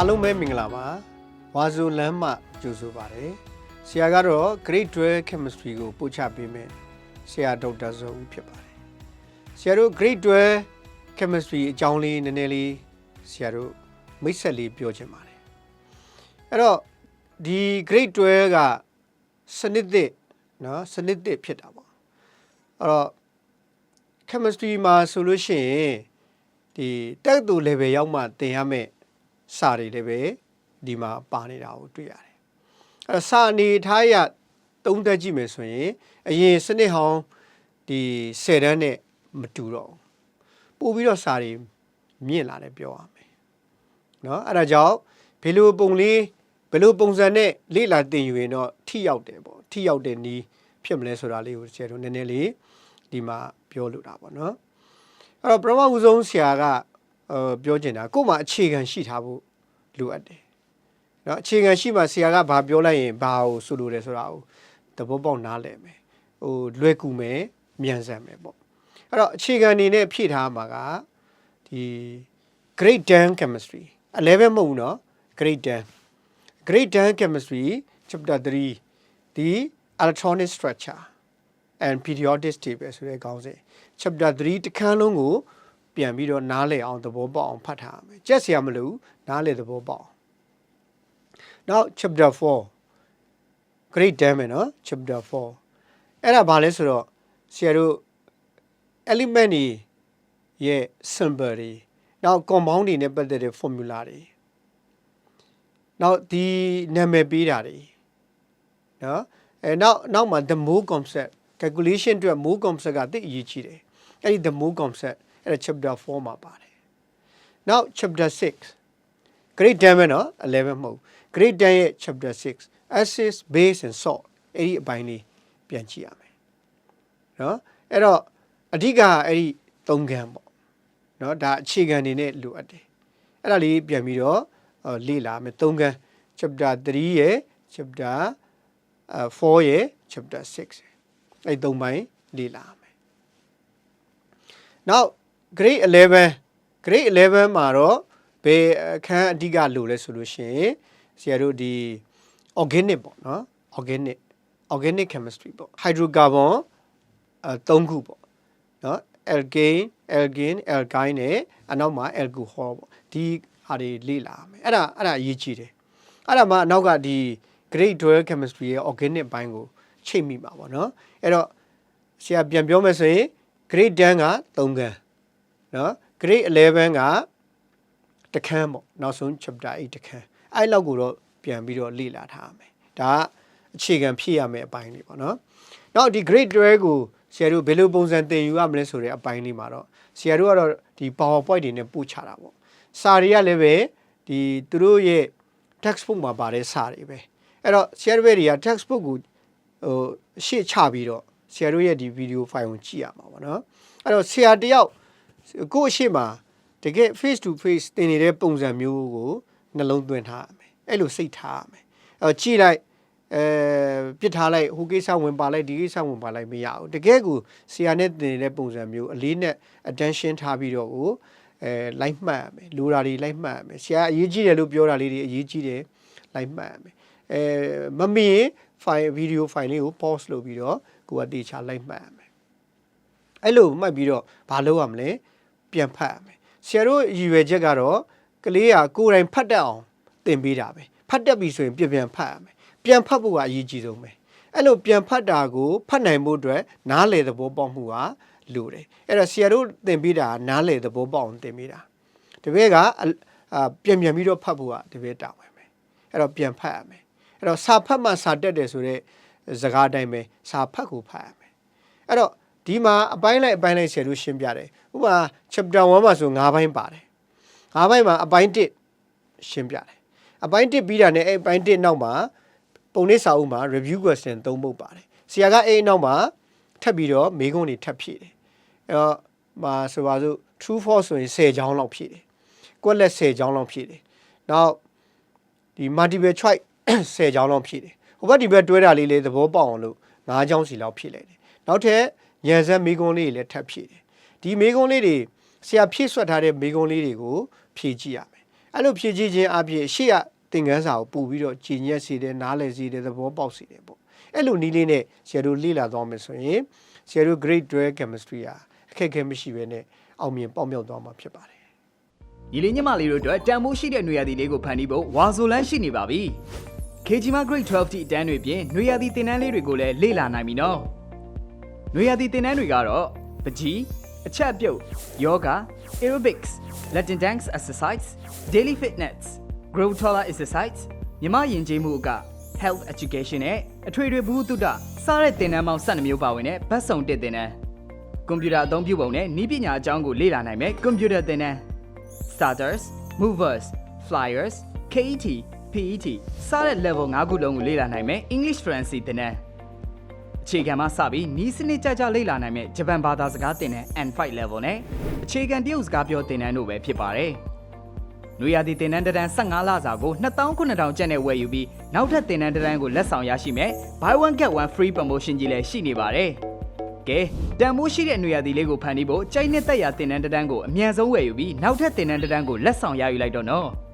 အားလုံးပဲမင်္ဂလာပါဝါဇိုလမ်းမှကြိုဆိုပါတယ်ဆရာကတော့ grade 12 chemistry ကိုပို့ချပေးမယ်ဆရာဒေါက်တာဇော်ဦးဖြစ်ပါတယ်ဆရာတို့ grade 12 chemistry အကြောင်းလေးနည်းနည်းလေးဆရာတို့မိတ်ဆက်လေးပြောချင်ပါတယ်အဲ့တော့ဒီ grade 12ကစနစ်သစ်เนาะစနစ်သစ်ဖြစ်တာပေါ့အဲ့တော့ chemistry မှာဆိုလို့ရှိရင်ဒီတက်တူ level ရောက်မှသင်ရမယ့် စာတွေလည်းပဲဒီမှာပါနေတာကိုတွေ့ရတယ်အဲ့တော့စာအနေထားရသုံးသက်ကြည့်မယ်ဆိုရင်အရင်စနစ်ဟောင်းဒီ10တန်းနဲ့မတူတော့ဘူးပို့ပြီးတော့စာတွေမြင့်လာတယ်ပြောရမယ်เนาะအဲ့ဒါကြောင့်ဘယ်လိုပုံလေးဘယ်လိုပုံစံနဲ့လေ့လာသင်ယူရင်တော့ထိရောက်တယ်ပေါ့ထိရောက်တဲ့နီးဖြစ်မလဲဆိုတာလေးကိုဆရာတို့နည်းနည်းလေးဒီမှာပြောလိုတာပေါ့နော်အဲ့တော့ပထမဦးဆုံးဆရာက呃 ပြောချင်တာကို့မှာအခြေခံရှိထားဖို့လိုအပ်တယ်เนาะအခြေခံရှိမှဆရာကဘာပြောလိုက်ရင်ဘာကိုဆိုလိုတယ်ဆိုတာကိုသဘောပေါက်နားလည်မယ်ဟိုလွယ်ကူမယ်မြန်ဆန်မယ်ပေါ့အဲ့တော့အခြေခံအနေနဲ့ဖြည့်ထားမှာကဒီ grade 10 chemistry 11မဟုတ်ဘူးเนาะ grade 10 grade 10 chemistry chapter 3 the electronic structure and periodic table ဆိုတဲ့ခေါင်းစဉ် chapter 3တစ်ခန်းလုံးကို ပြန်ပြီးတော့နားလည်အောင်သဘောပေါက်အောင်ဖတ်ထားရမယ်ကြက်စရာမလိုဘူးနားလည်သဘောပေါက်အောင် now chapter 4 grade 10မယ်နော် chapter 4အဲ့ဒါဘာလဲဆိုတော့ဆရာတို့ element တွေရဲ့ symbol တွေနောက် compound တွေနဲ့ပတ်သက်တဲ့ formula တွေနောက်ဒီနာမည်ပေးတာတွေနော်အဲနောက်နောက်မှာ the more concept calculation အတွက် more concept ကသိအရေးကြီးတယ်အဲ့ဒီ the more concept အဲ့ဒါ chapter 4မှာပါတယ်နောက် chapter 6 grade 10ပဲနော်11မဟုတ် grade 10ရဲ့ chapter 6 acids base and salt အဲ့ဒီအပိုင်းလေးပြန်ကြည့်ရမယ်နော်အဲ့တော့အဓိကအဲ့ဒီ၃ခန်းပေါ့နော်ဒါအခြေခံနေနဲ့လိုအပ်တယ်အဲ့ဒါလေးပြန်ပြီးတော့အော်လေ့လာမယ်၃ခန်း chapter 3ရဲ့ chapter 4ရဲ့ chapter 6အဲ့၃ပိုင်းလေ့လာမယ်နောက် grade 11 grade 11မှာတော့ဘယ်အခန်းအဓိကလိုလဲဆိုလို့ရှိရင်ဆရာတို့ဒီ organic ပေါ့နော် organic organic chemistry ပေါ့ hydrocarbon အဲ၃ခုပေါ့နော် alkane alkane alkyne နဲ့အနောက်မှာ alcohol ပေါ့ဒီဟာတွေလေ့လာရမယ်အဲ့ဒါအဲ့ဒါအရေးကြီးတယ်အဲ့ဒါမှအနောက်ကဒီ grade 12 chemistry ရဲ့ organic ဘိုင်းကိုချိတ်မိမှာပေါ့နော်အဲ့တော့ဆရာပြန်ပြောမယ်ဆိုရင် grade 10က3ခန်း နော် grade 11ကတစ်ခန်းပေါ့နောက်ဆုံး chapter 8တစ်ခန်းအဲ့လောက်ကိုတော့ပြန်ပြီးတော့လေ့လာထားရမယ်ဒါကအခြေခံဖြည့်ရမယ့်အပိုင်းလေးပေါ့နော်နောက်ဒီ grade 12ကိုဆရာတို့ဘယ်လိုပုံစံသင်ယူရမလဲဆိုတဲ့အပိုင်းလေးမှာတော့ဆရာတို့ကတော့ဒီ PowerPoint တွေနဲ့ပို့ချတာပေါ့စာတွေကလည်းပဲဒီသူတို့ရဲ့ textbook မှာပါတဲ့စာတွေပဲအဲ့တော့ဆရာတို့တွေက textbook ကိုဟိုရှေ့ချပြီးတော့ဆရာတို့ရဲ့ဒီ video file ကိုကြည့်ရမှာပေါ့နော်အဲ့တော့ဆရာတယောက် ကိုယ့်အရှိမတကယ် face to face သင်နေတဲ့ပုံစံမျိုးကိုနှလုံးသွင်းထားရမယ်အဲ့လိုစိတ်ထားရမယ်အဲ့တော့ကြည့်လိုက်အဲပြစ်ထားလိုက်ဟိုကိစ္စဝင်ပါလိုက်ဒီကိစ္စဝင်ပါလိုက်မရဘူးတကယ်ကိုဆရာနဲ့သင်နေတဲ့ပုံစံမျိုးအလေးနဲ့ attention ထားပြီးတော့ကိုအဲလိုက်မှတ်ရမယ်လိုတာတွေလိုက်မှတ်ရမယ်ဆရာအရေးကြီးတယ်လို့ပြောတာလေးတွေအရေးကြီးတယ်လိုက်မှတ်ရမယ်အဲမမီရင် file video file လေးကို pause လုပ်ပြီးတော့ကိုကတေချာလိုက်မှတ်ရမယ်အဲ့လိုမှတ်ပြီးတော့ဘာလုပ်ရမလဲ ပြန်ဖတ်ရမယ်ဆရာတို့ရည်ရွယ်ချက်ကတော့ကလေးကကိုယ်တိုင်ဖတ်တတ်အောင်သင်ပေးတာပဲဖတ်တတ်ပြီဆိုရင်ပြန်ပြန်ဖတ်ရမယ်ပြန်ဖတ်ဖို့ကအရေးကြီးဆုံးပဲအဲ့လိုပြန်ဖတ်တာကိုဖတ်နိုင်ဖို့အတွက်နားလေသဘောပေါက်မှုကလိုတယ်အဲ့တော့ဆရာတို့သင်ပေးတာကနားလေသဘောပေါက်အောင်သင်ပေးတာတပည့်ကအာပြန်ပြန်ပြီးတော့ဖတ်ဖို့ကတပည့်တာဝင်မယ်အဲ့တော့ပြန်ဖတ်ရမယ်အဲ့တော့စာဖတ်မှစာတက်တယ်ဆိုတော့စကားတိုင်းပဲစာဖတ်ကိုဖတ်ရမယ်အဲ့တော့ ဒီမှာအပိုင်းလိုက်အပိုင်းလိုက်ဆရာတို့ရှင်းပြတယ်ဥပမာ chapter 1မှာဆို9ပိုင်းပါတယ်9ပိုင်းမှာအပိုင်း1ရှင်းပြတယ်အပိုင်း1ပြီးတာနဲ့အဲ့အပိုင်း1နောက်မှာပုံလေးစာအုပ်မှာ review question ၃ပုဒ်ပါတယ်ဆရာကအဲ့အနောက်မှာထပ်ပြီးတော့မေးခွန်းတွေထပ်ဖြည့်တယ်အဲ့တော့မှာဆိုပါစို့ true false ဆိုရင်10ချောင်းလောက်ဖြည့်တယ်ကွက်လက်10ချောင်းလောက်ဖြည့်တယ်နောက်ဒီ multiple choice 10ချောင်းလောက်ဖြည့်တယ်ဟိုဘက်ဒီဘက်တွဲတာလေးလေးသဘောပေါက်အောင်လို့9ချောင်းစီလောက်ဖြည့်လိုက်တယ်နောက်ထပ် ညံစက်မိကုံးလေးတွေလည်းထပ်ဖြည့်တယ်ဒီမိကုံးလေးတွေဆရာဖြည့်ဆွတ်ထားတဲ့မိကုံးလေးတွေကိုဖြည့်ကြည့်ရမယ်အဲ့လိုဖြည့်ကြည့်ခြင်းအပြင်ရှေ့ကသင်ခန်းစာကိုပို့ပြီးတော့ကြည်ညက်စေတယ်နားလည်စေတယ်သဘောပေါက်စေတယ်ပေါ့အဲ့လိုနည်းလေးနဲ့ဆရာတို့လေ့လာသွားမယ်ဆိုရင်ဆရာတို့ grade 12 chemistry ဟာအခက်အခဲမရှိဘဲနဲ့အောင်မြင်ပေါက်မြောက်သွားမှာဖြစ်ပါတယ်။ရီလီညမလေးတို့အတွက်တန်ဖိုးရှိတဲ့နေရာသီလေးကိုဖန်တီးဖို့ဝါဆိုလန်းရှိနေပါပြီ။ KG မှာ grade 12တိအတန်းတွေပြင်နေရာသီသင်တန်းလေးတွေကိုလည်းလေ့လာနိုင်ပြီနော်။ ຫນွေရည်သင်တန်းတွေကတော့ပကြီးအချက်ပြုတ်ယောဂ aerobics latin dance exercise daily fitness grow taller exercise မြမယဉ်ကျေးမှုအက health education နဲ့အထွေထွေဘုဟုတုတစတဲ့သင်တန်းပေါင်း12မျိုးပါဝင်တဲ့ဘတ်စုံတစ်သင်တန်းကွန်ပျူတာအသုံးပြုပုံနဲ့နည်းပညာအကြောင်းကိုလေ့လာနိုင်မယ်ကွန်ပျူတာသင်တန်း starters movers flyers KET PET စတဲ့ level 5ခုလုံးကိုလေ့လာနိုင်မယ် English Fluency သင်တန်း အခြေခံမှစပြီးနီးစနစ်ကြကြလေ့လာနိုင်မယ်ဂျပန်ဘာသာစကားသင်တန်း N5 level နဲ့အခြေခံတရုတ်စကားပြောသင်တန်းတို့ပဲဖြစ်ပါတယ်။နွေရာသီသင်တန်းတစ်တန်း15လစာကို2900ကျပ်နဲ့ဝယ်ယူပြီးနောက်ထပ်သင်တန်းတစ်တန်းကိုလက်ဆောင်ရရှိမယ် Buy one get one free promotion ကြီးလည်းရှိနေပါတယ်။ကဲတန်မိုးရှိတဲ့နွေရာသီလေးကိုဖန်တီးဖို့ကြိုက်နှစ်သက်ရာသင်တန်းတစ်တန်းကိုအမြန်ဆုံးဝယ်ယူပြီးနောက်ထပ်သင်တန်းတစ်တန်းကိုလက်ဆောင်ရယူလိုက်တော့နော်။